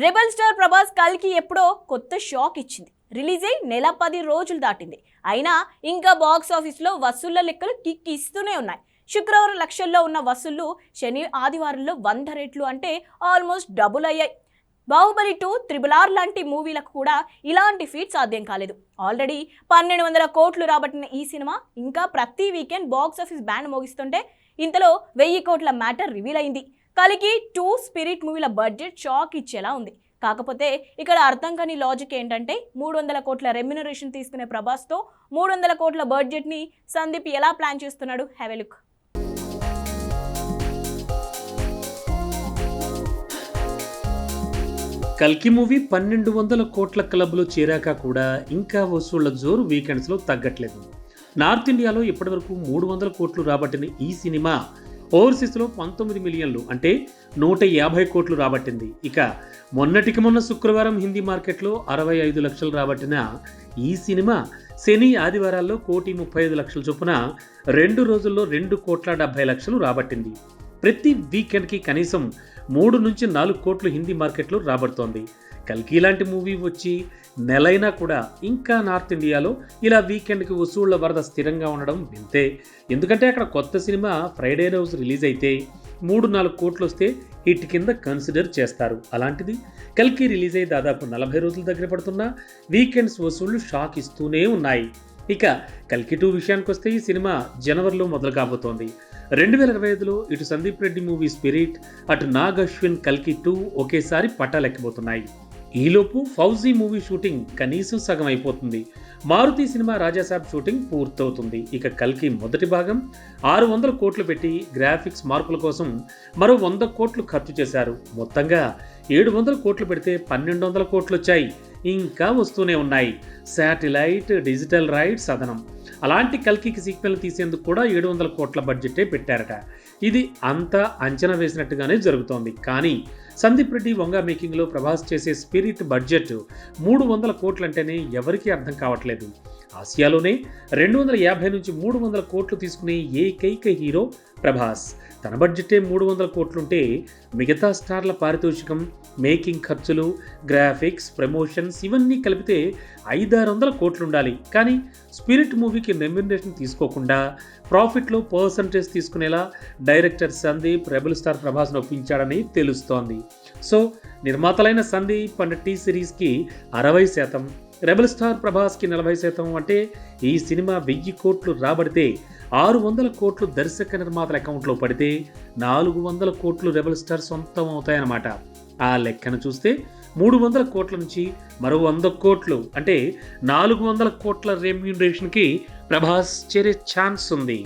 Rebel star Prabhas కల్కి ఎప్పుడో కొత్త షాక్ ఇచ్చింది. రిలీజ్ అయి నెల పది రోజులు దాటింది. అయినా ఇంకా బాక్స్ ఆఫీస్లో వసూళ్ళ లెక్కలు కిక్ ఇస్తూనే ఉన్నాయి. శుక్రవారం లక్షల్లో ఉన్న వసూళ్ళు శని ఆదివారంలో వంద రెట్లు అంటే ఆల్మోస్ట్ డబుల్ అయ్యాయి. బాహుబలి టూ త్రిబుల్ ఆర్ లాంటి మూవీలకు కూడా ఇలాంటి ఫీట్ సాధ్యం కాలేదు. ఆల్రెడీ పన్నెండు వందల కోట్లు రాబట్టిన ఈ సినిమా ఇంకా ప్రతి వీకెండ్ బాక్స్ ఆఫీస్ బ్యాండ్ మోగిస్తుంటే ఇంతలో వెయ్యి కోట్ల మ్యాటర్ రివీల్ అయింది. కలిగి టూ స్పిరిట్ మూవీల బడ్జెట్ షాక్ ఇచ్చేలా ఉంది. కాకపోతే ఇక్కడ అర్థం కాని లాజిక్ ఏంటంటే మూడు వందల కోట్ల రెమ్యునరేషన్ తీసుకునే ప్రభాస్తో మూడు వందల కోట్ల బడ్జెట్ని సందీప్ ఎలా ప్లాన్ చేస్తున్నాడు? హ్యావ్ లుక్ కల్కి మూవీ పన్నెండు వందల కోట్ల క్లబ్లో చేరాక కూడా ఇంకా వసూళ్ళ జోరు వీకెండ్స్లో తగ్గట్లేదు. నార్త్ ఇండియాలో ఇప్పటివరకు మూడు వందల కోట్లు రాబట్టిన ఈ సినిమా ఓవర్సీస్లో పంతొమ్మిది మిలియన్లు అంటే నూట యాభై కోట్లు రాబట్టింది. ఇక మొన్నటికి మొన్న శుక్రవారం హిందీ మార్కెట్లో అరవై ఐదు లక్షలు రాబట్టిన ఈ సినిమా శని ఆదివారాల్లో కోటి ముప్పై ఐదు లక్షల చొప్పున రెండు రోజుల్లో రెండు కోట్ల డెబ్బై లక్షలు రాబట్టింది. ప్రతి వీకెండ్కి కనీసం మూడు నుంచి నాలుగు కోట్లు హిందీ మార్కెట్లో రాబడుతోంది. కల్కి లాంటి మూవీ వచ్చి నెలైనా కూడా ఇంకా నార్త్ ఇండియాలో ఇలా వీకెండ్కి వసూళ్ళ వరద స్థిరంగా ఉండడం వింతే. ఎందుకంటే అక్కడ కొత్త సినిమా ఫ్రైడే రోజు రిలీజ్ అయితే మూడు నాలుగు కోట్లు వస్తే హిట్ కింద కన్సిడర్ చేస్తారు. అలాంటిది కల్కి రిలీజ్ అయ్యి దాదాపు నలభై రోజుల దగ్గర పడుతున్నా వీకెండ్స్ వసూళ్ళు షాక్ ఇస్తూనే ఉన్నాయి. ఇక కల్కి టూ విషయానికి వస్తే ఈ సినిమా జనవరిలో మొదలు కాబోతోంది. రెండు వేల ఇరవై ఐదులో ఇటు సందీప్ రెడ్డి మూవీ స్పిరిట్ అటు నాగ్ అశ్విన్ కల్కి టూ ఒకేసారి పట్టాలెక్కబోతున్నాయి ఈలోపు ఫౌజీ మూవీ షూటింగ్ కనీసం సగం అయిపోతుంది మారుతి సినిమా రాజాసాబ్ షూటింగ్ పూర్తవుతుంది. ఇక కల్కి మొదటి భాగం ఆరు వందల కోట్లు పెట్టి గ్రాఫిక్స్ మార్పుల కోసం మరో వంద కోట్లు ఖర్చు చేశారు. మొత్తంగా ఏడు వందల కోట్లు పెడితే పన్నెండు వందల కోట్లు వచ్చాయి. ఇంకా వస్తూనే ఉన్నాయి. శాటిలైట్ డిజిటల్ రైట్స్ అదనం. అలాంటి కల్కికి సీక్వెల్ తీసేందుకు కూడా ఏడు వందల కోట్ల బడ్జెటే పెట్టారట. ఇది అంతా అంచనా వేసినట్టుగానే జరుగుతోంది. కానీ సందీప్ రెడ్డి వంగ మేకింగ్లో ప్రభాస్ చేసే స్పిరిట్ బడ్జెట్ మూడు వందల కోట్లంటేనే ఎవరికీ అర్థం కావట్లేదు. ఆసియాలోనే రెండు వందల యాభై నుంచి మూడు వందల కోట్లు తీసుకునే ఏకైక హీరో ప్రభాస్. తన బడ్జెటే మూడు వందల కోట్లుంటే మిగతా స్టార్ల పారితోషికం మేకింగ్ ఖర్చులు గ్రాఫిక్స్ ప్రమోషన్స్ ఇవన్నీ కలిపితే ఐదారు వందల కోట్లుండాలి. కానీ స్పిరిట్ మూవీకి నెమినేషన్ తీసుకోకుండా ప్రాఫిట్లో పర్సంటేజ్ తీసుకునేలా డైరెక్టర్ సందీప్ రెబల్ స్టార్ ప్రభాస్ను ఒప్పించాడని తెలుస్తోంది. సో నిర్మాతలైన సందీప్ అండ్ టీ సిరీస్కి అరవై శాతం. రెబల్ స్టార్ ప్రభాస్కి నలభై శాతం అంటే ఈ సినిమా వెయ్యి కోట్లు రాబడితే ఆరు వందల కోట్లు దర్శక నిర్మాతల అకౌంట్లో పడితే నాలుగు వందల కోట్లు రెబల్ స్టార్ సొంతం అవుతాయన్నమాట. ఆ లెక్కను చూస్తే మూడు వందల కోట్ల నుంచి మరో వంద కోట్లు అంటే నాలుగు వందల కోట్ల రెమ్యూనరేషన్కి ప్రభాస్ చేరే ఛాన్స్ ఉంది.